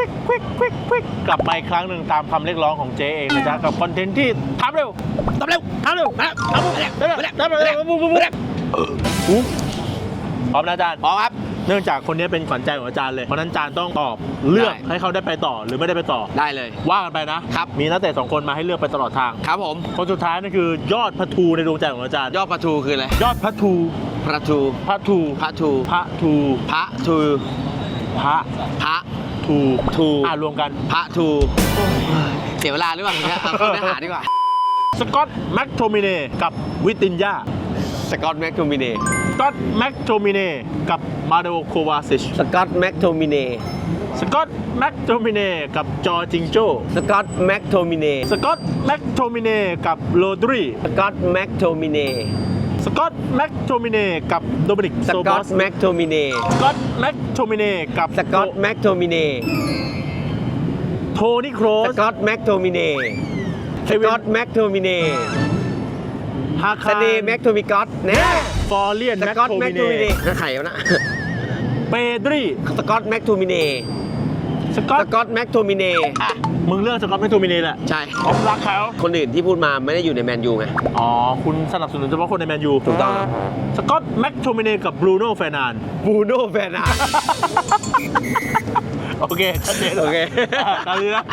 วิกควิกควิกควิกกลับมาอีกครั้งหนึ่งตามคำเรียกร้องของเจเองนะจ๊ะกับคอนเทนต์ที่ทำเร็วทำเร็วทำเร็วทำเร็วทำเร็วทำเร็วทำเร็วปุ๊บปุ๊บปุ๊บปุ๊บพร้อมนะอาจารย์พร้อมครับเนื่องจากคนนี้เป็นขวัญใจของอาจารย์เลยเพราะนั้นอาจารย์ต้องตอบเลือกให้เขาได้ไปต่อหรือไม่ได้ไปต่อได้เลย ว่ากันไปนะครับมีนักเตะสองคนมาให้เลือกไปตลอดทางครับผมคนสุดท้ายนั่นคือยอดพัทูในดวงใจของอาจารย์ ยอดประทูคืออะไรยอดพัทูพระทูพัทูพระทูพระทูพระทูพระพระ ทูทูอ่ารวมกันพระทูเสียเวลาหรือเปล่าเนี่ยเอาเข้าเนื้อหาดีกว่า สกอตแม็กโทมิเนกับวิตินยาสกอตแม็กโทมิเนสกอตแม็กโทมิเนกับมาโดโควาซิชสกอตแม็กโทมิเนสกอตแม็กโทมิเนกับจอร์จิงโจสกอตแม็กโทมิเนสกอตแม็กโทมิเนกับโรดรีสกอตแม็กโทมิเนสกอต แม็กโทมิเนกับโดมินิกสโซกบออตสแม็กโทมิเนสกอตแม็กโทมิเนกับสกอตแม็กโทมิเนโทนี่โครสสกอตแม็กโทมิเนสกอตแม็กโทมิเนฮาสคาเนแม็กโทมิกอตแน่ฟอร์เลียนสแม็กกอตโทแม็มิกเนโทมิเนก็ไข่แล้วนะเปดรี สกอตแม็กโทมิเน สกอสตกอตแม็กโทมิเนอะมึงเลือกสกอตแม็กโทมิเนแหละใช่ผมรักเขาคนอื่นที่พูดมาไม่ได้อยู่ในแมนยูไง อ๋อ คุณสนับสนุนเฉพาะคนในแมนยูถูกต้องครับสกอตแม็กโทมิเนกับบรูโน่เฟร์นานบูโน่แฟนอาร์โอเคชัดเจนโอเคะตามนี้นะ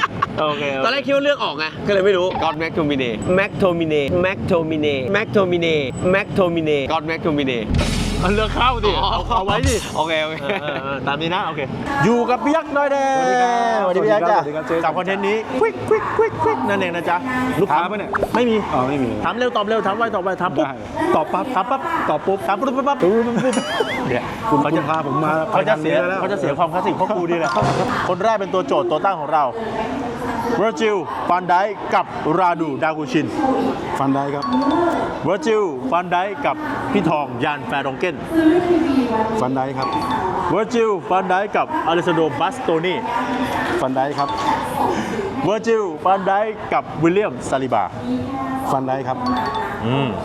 โอเคตอนแรกคิดว่าเลือกออกไงก็เลยไม่รู้กอดแม็กโทมิเนแม็กโทมิเนแม็กโทมิเนแม็กโทมิเนแม็กโทมิเนกอดแม็กโทมิเน เอาเลือกเข้าดิเอาเอาไว้ดิโอเคโอเคเออเออเออตามนี้นะโอเค อยู่กับพี่ยักษ์น้อยแดงสวัสดีครับพี่ยักษ์จ้ะสวัสดีครับเจ๊กับคอนเทนต์นี้ควิกควิกควิกควิกนั่นเองนะจ๊ะลูกค้าถมปะเนี่ยไม่มีอ๋อไม่มี ถามเร็วตอบเร็วถามไวตอบไวถามปุ๊บได้ ตอบปั๊บถามปั๊บตอบปุ๊บถามปุ๊บปุ๊บปั๊บปุ๊บปุ๊บปุ๊บเนี่ยคุณเขาคุจะณพาผมมาเขาจะเสียไปทางนี้แล้วเขาจะเสียความคลาสสิกเพราะกูนี่แหละคนแรกเป็นตัวโจทย์ตัวตั้งของเรา เวอร์จิลฟันไดกับราดูดากูชินฟันได้ครับเวอร์จิลฟันไดกับพี่ทองยานแฟรองเกนฟันได้ครับเวอร์จิลฟันไดกับอเลสซานโดบัสโตนีฟันได้ครับเวอร์จิลฟันไดกับวิลเลียมซาลิบาฟันได้ครับ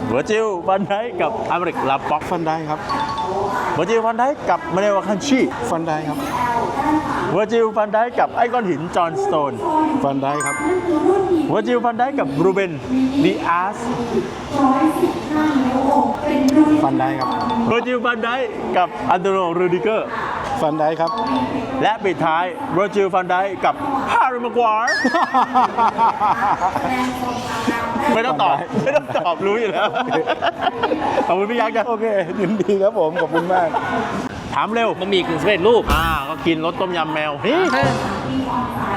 เวอร์จิลฟันไดกับอเมริกลาป็อกฟันได้ครับ เวอร์จิลฟันไดกับมาเนวาคันชีฟันได้ครับ เวอร์จิลฟันไดกับไอก้อนหินจอห์นสโตน ฟันได้ครับ เวอร์จิลฟันไดกับรูเบนดีอาสฟันได้ครับ เวอร์จิลฟันไดกับอันโตโนรูดิเกอร์ ฟันได้ครับ และปิดท้ายเวอร์จิลฟันไดกับฮาริมากวาร์ ไม่ต้องตอบไม่ต้องตอบรู้อยู่แล้วขอบคุณพี่ยักษ์จ้ะโอเคยินดีครับผมขอบคุณมาก ถามเร็วบะหมี่กึ่งสำเร็จรูปอ่าก็กินรสต้มยำแมวเฮ้ย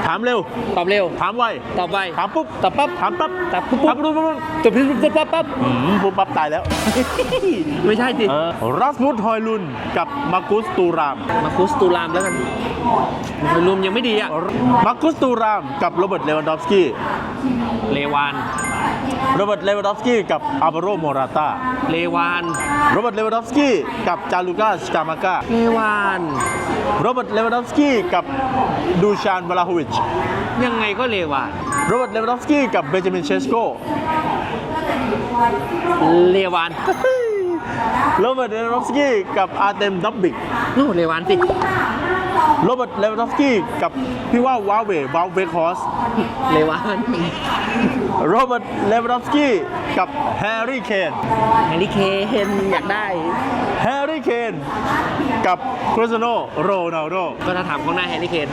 ถามเร็ว ตอบเร็ว ถามไว ตอบไว ถามปุ๊บ ตอบปั๊บ ถามปั๊บ ตอบปุ๊บถามปุ๊บปุ๊บปุ๊บตอบปุ๊บปุ๊บปั๊บปั๊บอืมปุ๊บปั๊บตายแล้ว ไม่ใช่สิเออรัสมุดฮอยลุนกับมากุสตูราม มาคุสตูรามแล้วกันรวมยังไม่ดีอะ มากุสตูรามกับโรเบิร์ตเลวันดอฟสกี้ เลวาน โรเบิร์ตเลวันดอฟสกี้กับอาบาโรโมราตาเลวาน โรเบิร์ตเลวันดอฟสกี้กับจาลูกาสกามากาเลวาน โรเบิร์ตเลวันดอฟสกี้กับดูชานวลาโฮวิช ยังไงก็เลวาน โรเบิร์ตเลวันดอฟสกี้กับเบนจามินเชสโกเลวาน โรเบิร์ตเลวันดอฟสกี้กับอาร์เตมดับบิกโน่เลวานสิโรเบิร์ตเลวันดอฟสกี้กับพี่ว่าวาเววาเวคอสเลวานโรเบิร์ตเลวันดอฟสกี้กับแฮร์รี่เคนแฮร์รี่เคนอยากได้ แฮร์รี่เคน กับคริสเตียโนโรนัลโดก็ถ้าถามข้างหน้าแฮร์รี่เคน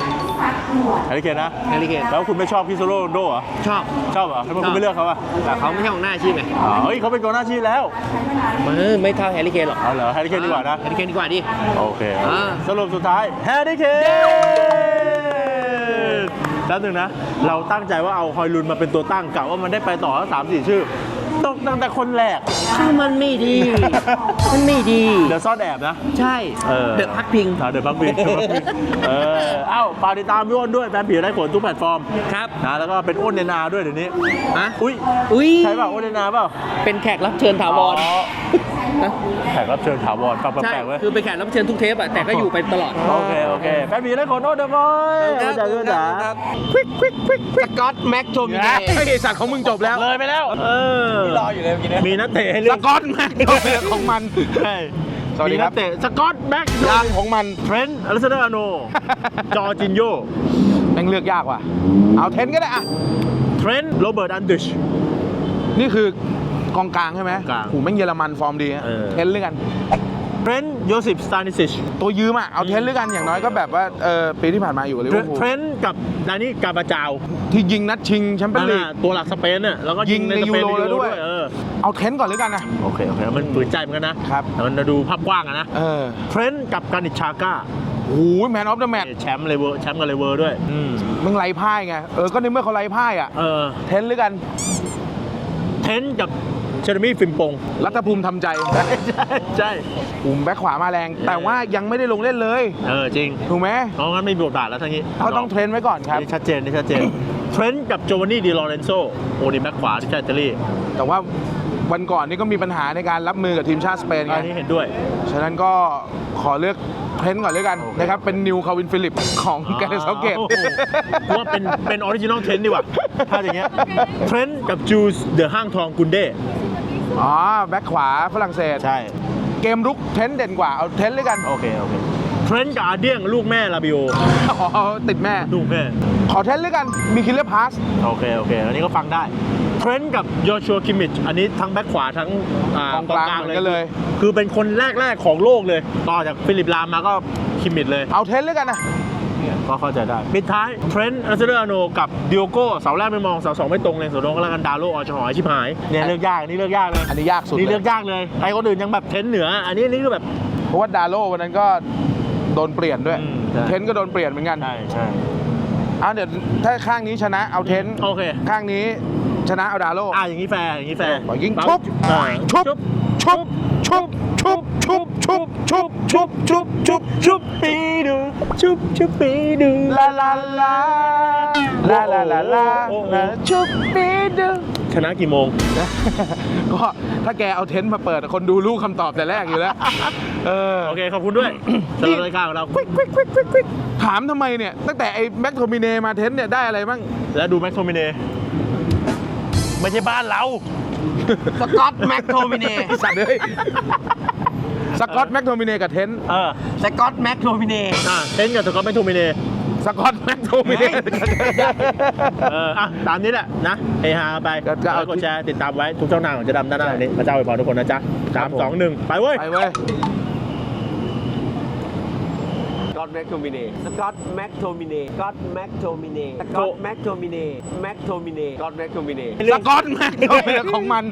แฮร์รี่เคนนะ แฮร์รี่เคนแล้วคุณไม่ชอบคริสเตียโนโรนัลโดเหรอ ชอบ ชอบเหรอทำไมคุณไม่เลือกเขาอะแต่เขาไม่ใช่ของหน้าอาชีพไงอ๋อเฮ้ยเขาเป็นกองหน้าอาชีพแล้วเออไม่เท่าแฮร์รี่เคนหรอกเอาเหรอแฮร์รี่เคนดีกว่านะแฮร์รี่เคนดีกว่าดิ โอเคอ่าสรุปสุดท้ายแฮร์รี่เคนแป๊บนึงนะ เราตั้งใจว่าเอาฮอยลุนมาเป็นตัวตั้งกะว่ามันได้ไปต่อสามสี่ชื่อ ตกตั้งแต่คนแรกชื่อมันไม่ดี มันไม่ดี เดี๋ยวซ่อนแอบนะ ใช่ เออ เดอะพักพิง อ่าเดี๋ยวพักบินเออเอ้าฝากติดตามพี่อ้นด้วยแฟนผีได้ผลทุกแพลตฟอร์มครับ นะแล้วก็เป็นอ้นเนนาด้วยเดี๋ยวนี้อะอุ้ย อุ้ยใช่เปล่าอ้นเนนาเปล่า เป็นแขกรับเชิญถาวร อ๋อ นะแขกรับเชิญถาวรฟังใช่แปลกๆเว้ยคือเป็นแขกรับเชิญทุกเทปอะแต่ก็อยู่ไปตลอด โอเค โอเคแฟนผีได้ผลโอ้เดี๋ยวบอยครับจ๋าจ๋าครับควิกควิกควิกควิกสกอตแม็กโทมิเนไอ้สัตว์ของมึงจบแล้วเลยไปแล้ว เออรออยู่เลยเมื่อกี้เนี่ยมีนักเตะให้เลืสอกกอตแม็กของมันใช่สวัสดีมีครันับกเตะสกอตแบ็กยางของมันเทรนต์อเลสซานโดอาโน จอร์จินโยม่งเลือกยากว่ะ เอาเทนก็ได้อะเทรนต์โรเบิร์ตอันดิชนี่คือ กองกลางใช่ไหมกลางโหแม่งเยอรมันฟอร์มดีอะเออ เทนเลือกกัน เทรนต์โยซิฟสตานิซิชตัวยืมอะ เอาเทนเลือกกันอย่างน้อยก็แบบว่าเออปีที่ผ่านมาอยู่กับลิเวอร์พูเทรลนต์กับดานี่กาบาจาวที่ยิงนัดชิงแชมเปี้ยนลีกนั่นน่ะตัวหลักสเปนน่ะแล้วก็ยิงในยิงในสเปนยูโรในแล้วด้วย เออเอาเทนก่อนหรือกันนะ โอเค โอเค มันฝืนใจเหมือนกันนะครับ แต่มันดูภาพกว้างอะนะเออเทรนต์กับการนิชชาก้าโอ้ยแมนออฟเดอะแมตช์แชมป์เลเวอร์แชมป์กับเลเวอร์ด้วยอืมมึงไร้พ่ายไง เออ ก็ในเมื่อเขาไร้พ่ายอะ เออ เทนหรือกัน เทรนต์กับ เชอร์มี่ฟิมปง รัฐภูมิทำใจ ใช่ใช่กลุ่มแบ็คขวามาแรง แต่ว่ายังไม่ได้ลงเล่นเลย เออจริงถูกไหมเพราะงั้นไม่มีบทบาทแล้วทั้งนี้ก็ต้องเทรนไว้ก่อนครับ นี่ชัดเจนนี่ชัดเจนเทรนต์กับโจวานนี่ดีลอเรนโซโอ้นี่แบ็คขวาที่ชาอิตาลีแต่ว่า วันก่อนนี่ก็มีปัญหาในการรับมือกับทีมชาติสเปนไง อันนี้เห็นด้วย ฉะนั้นก็ขอเลือกเทรนก่อนเลยกันโอเค นะครับ เป็นนิวคาวินฟิลิปของแกรนเซาเกตโอ้โหเพราะว่าเป็นเป็นออริจินอลเทรนต์ดีกว่า ถ้าอย่างเงี้ยเทรนต์กับจูสเดอะห้างทองกุนเด้อ๋อ แบ็คขวาฝรั่งเศส ใช่ เกมรุกเทรนเด่นกว่า เอาเทรนเลยกัน โอเค โอเคเทรนต์กับอาเดียงลูกแม่ลาบิโออ๋อ ติดแม่ ลูกแม่ ขอเทรนเลยกัน มีคิลเลอร์พาส โอเค โอเค อันนี้ก็ฟังได้ เทรนต์กับโยชัวคิมมิชอันนี้ทั้งแบ็คขวาทั้งากองกลางเหมือนกันเลย คือเป็นคนแรกๆของโลกเลย ต่อจากฟิลิปลามมาก็คิมมิชเลย เอาเทรนเลยกันนะก็เข้าใจได้ ปิดท้ายเทรนต์อาร์เซนอลโนกับดิโอโก้เสาแรกไม่มองเสาสองไม่ตรงเลยเสาตรงก็แล้วกันดาโลออชหอยชิบหายเนี่ยเลือกยากอันนี่เลือกยากเลยอันนี้ยากสุดนี่เลเลือยกยากเลยไอ้คนอื่นยังแบบเทรนต์เหนือ อันนี้นี่คือแบบเพราะว่าดาโลวันนั้นก็โดนเปลี่ยนด้วยอืมใช่เทนก็โดนเปลี่ยนเหมือนกันใช่ใช่เอาเดี๋ยวถ้าข้างนี้ชนะเอาเทนโอเคข้างนี้ ชนะเอาดาโลอะอย่างนี้แฟร์อย่างนี้แฟร์ปล่อยยิงปั๊ชุบอ่าชุบชุบชุบชุบชุบชุบชุบชุบชุบชุบชุบปีดูชุบชุบปีดูลาลาลาลาลาลาลาโอ้โหชุบปีดูชนะกี่โมงก็ถ้าแกเอาเทนต์มาเปิดคนดูรู้คำตอบแต่แรกอยู่แล้วเออโอเคขอบคุณด้วยสำหรับรายการของเราถามทำไมเนี่ยตั้งแต่ไอ้แม็กโทมิเนมาเทนต์เนี่ยได้อะไรบ้างแล้วดูแม็กโทมิเน ไม่ใช่บ้านเรา สกอตแม็กโทมิเนสัตว์เลยสกอตแม็กโทมิเนกับเทนต์เออสกอตแม็กโทมิเนอะเทนกับสกอตแม็กโทมิเนสกอตแม็กโทมิเนเอออะตามนี้แหละนะเฮฮาไปก็ก็เอา แล้วกดแชร์ติดตามไว้ทุกช่องทางของเจะดำด้านหน้านี้พระเจ้าอวยพรทุกคนนะจ๊ะสามสองหนึ่งไปเว้ย ไปเว้ยสก อตแม็กโทมิเนสกอตแม็กโทมิเนสกอตแม็กโทมิเนสกอตแม็กโทมิเนแม็กโทมิเนสกอตแม็กโทมิเนสกอตแม็กโทมิเนของมัน